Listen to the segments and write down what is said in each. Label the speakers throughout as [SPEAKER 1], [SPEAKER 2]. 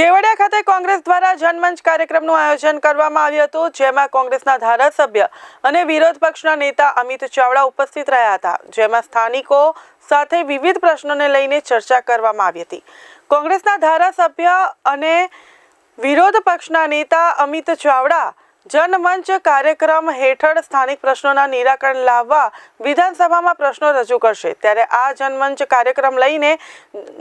[SPEAKER 1] કેવડિયા ખાતે કોંગ્રેસ દ્વારા જનમંચ કાર્યક્રમનું આયોજન કરવામાં આવ્યું હતું, જેમાં કોંગ્રેસના ધારાસભ્ય અને વિરોધ પક્ષના નેતા અમિત ચાવડા ઉપસ્થિત રહ્યા હતા. જેમાં સ્થાનિકો સાથે વિવિધ પ્રશ્નોને લઈને ચર્ચા કરવામાં આવી હતી. કોંગ્રેસના ધારાસભ્ય અને વિરોધ પક્ષના નેતા અમિત ચાવડા જનમંચ કાર્યક્રમ હેઠળ સ્થાનિક પ્રશ્નોના નિરાકરણ લાવવા વિધાનસભામાં પ્રશ્નો રજૂ કરશે. ત્યારે આ જનમંચ કાર્યક્રમ લઈને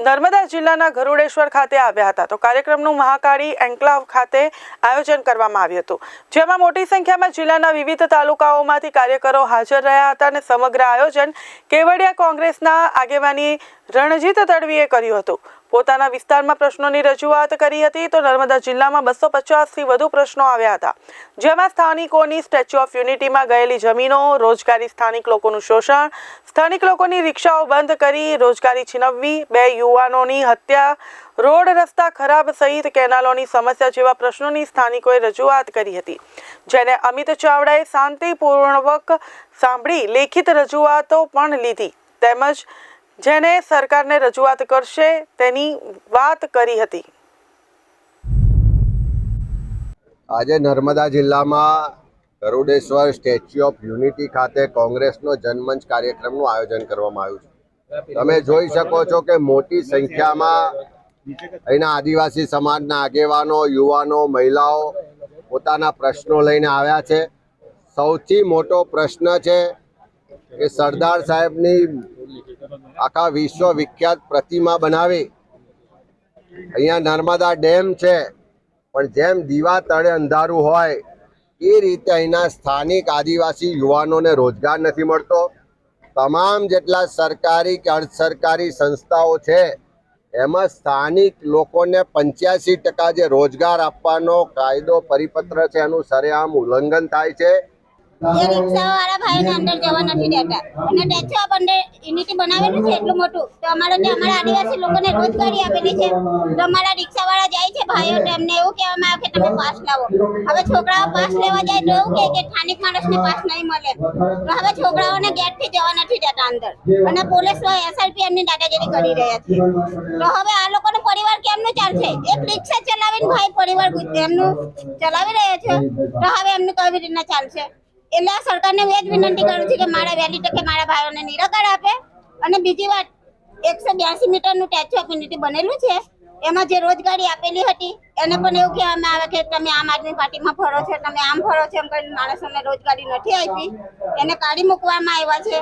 [SPEAKER 1] નર્મદા જિલ્લાના ગરુડેશ્વર ખાતે આવ્યા હતા. તો કાર્યક્રમનું મહાકાળી એન્કલાવ ખાતે આયોજન કરવામાં આવ્યું હતું. જેમાં મોટી સંખ્યામાં જિલ્લાના વિવિધ તાલુકાઓમાંથી કાર્યકરો હાજર રહ્યા હતા અને સમગ્ર આયોજન કેવડિયા કોંગ્રેસના આગેવાની રણજીત તડવીએ કર્યું હતું. પોતાના વિસ્તારમાં પ્રશ્નોની રજૂઆત કરી હતી તો નર્મદા જિલ્લામાં બસો પચાસથી વધુ પ્રશ્નો આવ્યા હતા. જેમાં સ્થાનિકોની સ્ટેચ્યુ ઓફ યુનિટીમાં ગયેલી જમીનો, રોજગારી સ્થાનિક લોકોનું શોષણ, સ્થાનિક લોકોની રિક્ષાઓ બંધ કરી, રોજગારી છીનવવી, બે યુવાનોની હત્યા, રોડ રસ્તા ખરાબ સહિત કેનાલોની સમસ્યા જેવા પ્રશ્નોની સ્થાનિકોએ રજૂઆત કરી હતી. જેને અમિત ચાવડાએ શાંતિપૂર્વક સાંભળી લેખિત રજૂઆતો પણ લીધી. તેમજ જેને સરકારને રજૂઆત કરશે તેની વાત કરી હતી.
[SPEAKER 2] આજે નર્મદા જિલ્લામાં ગરુડેશ્વર સ્ટેચ્યુ ઓફ યુનિટી ખાતે કોંગ્રેસનો જનમંચ કાર્યક્રમનું આયોજન કરવામાં આવ્યું છે. તમે જોઈ શકો છો કે મોટી સંખ્યામાં અહીંના આદિવાસી સમાજના આગેવાનો, યુવાનો, મહિલાઓ પોતાના પ્રશ્નો લઈને આવ્યા છે. સૌથી મોટો પ્રશ્ન છે કે સરદાર સાહેબની આખા વિશ્વ વિખ્યાત પ્રતિમા બનાવી. અહીંયા નર્મદા ડેમ છે, પણ જેમ દીવા તળે અંધારું હોય, એ રીતે અહીંના સ્થાનિક આદિવાસી યુવાનોને રોજગાર નથી મળતો. તમામ જેટલા સરકારી કે અર્ધ સરકારી સંસ્થાઓ છે, એમાં સ્થાનિક લોકોને પંચ્યાસી ટકા જે રોજગાર આપવાનો કાયદો પરિપત્ર છે, એનું સરેઆમ ઉલ્લંઘન થાય છે.
[SPEAKER 3] એ રિક્ષાવાળા ભાઈને અંદર જવા નથી દેતા. અને અંદર યુનિટી બનાવેલું છે એટલું મોટું. તો અમારે ત્યાં અમારા આદિવાસી લોકોને રોજગારી આપેલી છે. તો અમારા રિક્ષાવાળા જાય છે ભાઈઓ તો એમને એવું કહેવામાં આવે કે તમે પાસ લાવો. હવે છોકરાઓ પાસ લેવા જાય તો એવું કહે કે સ્થાનિક માણસને પાસ નહીં મળે. તો હવે છોકરાઓને ગેટથી જવા નથી દેતા અંદર. અને પોલીસ એસઆરપી એમની દાદાગીરી કરી રહ્યા છે. તો હવે આ લોકોનો પરિવાર કેમનું ચાલશે? એક રિક્ષા ચલાવીને ભાઈ પરિવાર એમનું ચલાવી રહ્યા છે. તો હવે એમનું કેવી રીતના ચાલશે? એટલે આ સરકારને એ જ વિનંતી કરું છું કે મારા વહેલી તકે મારા ભાઈઓને નિરાકાર આપે. અને બીજી વાત, એકસો બ્યાસી મીટરનું સ્ટેચ્યુ ઓફ યુનિટી બનેલું છે. એમાં જે રોજગારી આપેલી હતી, એને પણ એવું કહેવામાં આવે કે તમે આમ આદમી પાર્ટીમાં ફરો છો, તમે આમ ફરો છો એમ કરીને માણસોને રોજગારી નથી આપી. એને કાઢી મૂકવામાં આવ્યા છે.